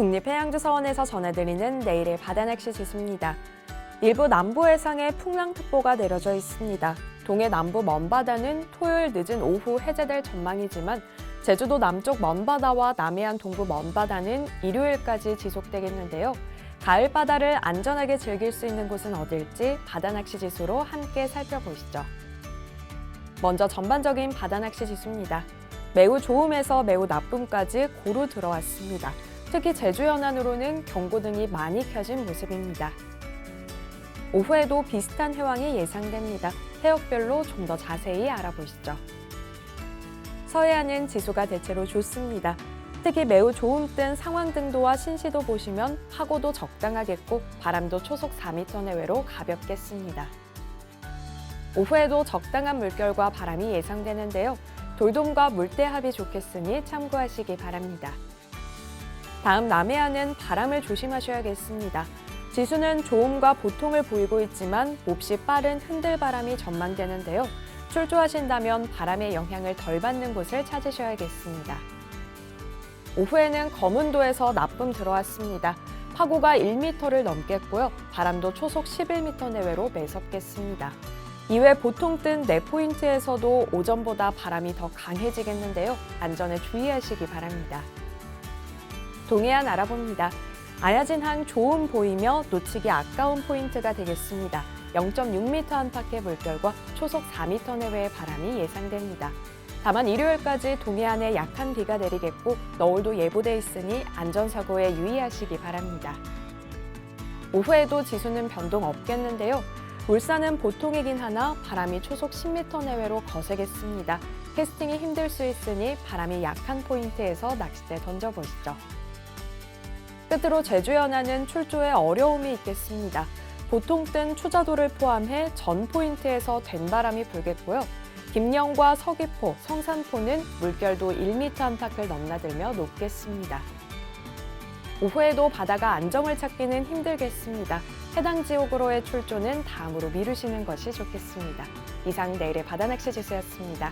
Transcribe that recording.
국립해양주사원에서 전해드리는 내일의 바다 낚시 지수입니다. 일부 남부 해상에 풍랑특보가 내려져 있습니다. 동해 남부 먼바다는 토요일 늦은 오후 해제될 전망이지만 제주도 남쪽 먼바다와 남해안 동부 먼바다는 일요일까지 지속되겠는데요. 가을 바다를 안전하게 즐길 수 있는 곳은 어딜지 바다 낚시 지수로 함께 살펴보시죠. 먼저 전반적인 바다 낚시 지수입니다. 매우 좋음에서 매우 나쁨까지 고루 들어왔습니다. 특히 제주 연안으로는 경고등이 많이 켜진 모습입니다. 오후에도 비슷한 해왕이 예상됩니다. 해역별로 좀 더 자세히 알아보시죠. 서해안은 지수가 대체로 좋습니다. 특히 매우 좋음 뜬 상황 등도와 신시도 보시면 파고도 적당하겠고 바람도 초속 4m 내외로 가볍겠습니다. 오후에도 적당한 물결과 바람이 예상되는데요. 돌돔과 물대합이 좋겠으니 참고하시기 바랍니다. 다음 남해안은 바람을 조심하셔야겠습니다. 지수는 좋음과 보통을 보이고 있지만 몹시 빠른 흔들바람이 전망되는데요. 출조하신다면 바람의 영향을 덜 받는 곳을 찾으셔야겠습니다. 오후에는 검은도에서 나쁨 들어왔습니다. 파고가 1m를 넘겠고요. 바람도 초속 11m 내외로 매섭겠습니다. 이외 보통 뜬 4포인트에서도 오전보다 바람이 더 강해지겠는데요. 안전에 주의하시기 바랍니다. 동해안 알아봅니다. 아야진항 좋음 보이며 놓치기 아까운 포인트가 되겠습니다. 0.6m 안팎의 물결과 초속 4m 내외의 바람이 예상됩니다. 다만 일요일까지 동해안에 약한 비가 내리겠고 너울도 예보돼 있으니 안전사고에 유의하시기 바랍니다. 오후에도 지수는 변동 없겠는데요. 울산은 보통이긴 하나 바람이 초속 10m 내외로 거세겠습니다. 캐스팅이 힘들 수 있으니 바람이 약한 포인트에서 낚싯대 던져보시죠. 끝으로 제주 연안은 출조에 어려움이 있겠습니다. 보통 뜬 추자도를 포함해 전 포인트에서 된바람이 불겠고요. 김영과 서귀포, 성산포는 물결도 1m 안팎을 넘나들며 높겠습니다. 오후에도 바다가 안정을 찾기는 힘들겠습니다. 해당 지역으로의 출조는 다음으로 미루시는 것이 좋겠습니다. 이상 내일의 바다 낚시 지수였습니다.